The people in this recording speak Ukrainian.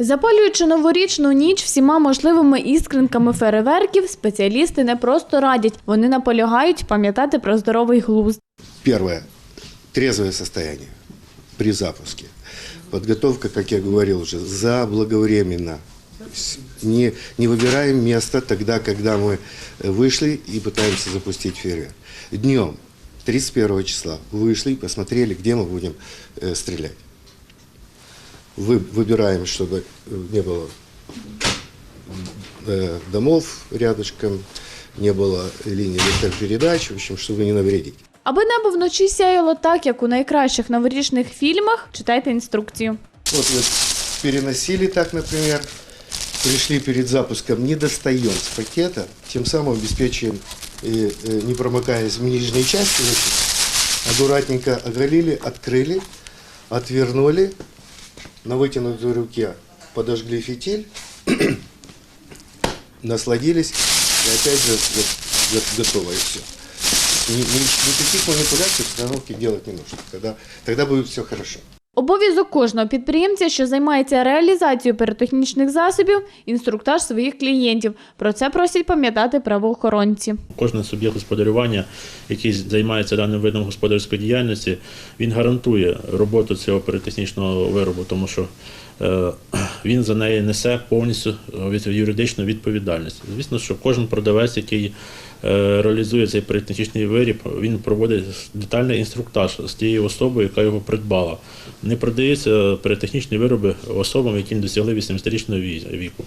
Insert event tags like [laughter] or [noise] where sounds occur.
Запалюючи новорічну ніч всіма можливими іскринками фейерверків, спеціалісти не просто радять, вони наполягають пам'ятати про здоровий глузд. Первое. Трезвое состояние при запуске. Подготовка, как я говорил уже, заблаговременно. То есть Не, не выбираем место тогда, когда мы э, вышли и пытаемся запустить фейерверк. Днем, 31 числа, вышли и посмотрели, где мы будем э, стрелять. Вы, выбираем, чтобы э, не было э, домов рядышком, не было линии электропередач, в общем, чтобы не навредить. Аби небо вночі сяяло так, як у найкращих новорічних фільмах, читайте інструкцію. Вот вы переносили так, например, пришли перед запуском, не достаем с пакета, тем самым обеспечиваем э, э, непромокаемость в нижней части. Значит, аккуратненько оголили, открыли, отвернули, на вытянутой руке подожгли фитиль, [clears throat] насладились, и опять же готово и все. Ни- никаких манипуляций в установке делать не нужно. Тогда, тогда будет все хорошо. Обов'язок кожного підприємця, що займається реалізацією піротехнічних засобів, інструктаж своїх клієнтів. Про це просять пам'ятати правоохоронці. Кожен суб'єкт господарювання, який займається даним видом господарської діяльності, він гарантує роботу цього піротехнічного виробу, тому що е, він за неї несе повністю від- юридичну відповідальність. Звісно, що кожен продавець, який е, реалізує цей піротехнічний виріб, він проводить детальний інструктаж з тією особою, яка його придбала. Не продаються піротехнічні вироби особам, які досягли 80-річного віку.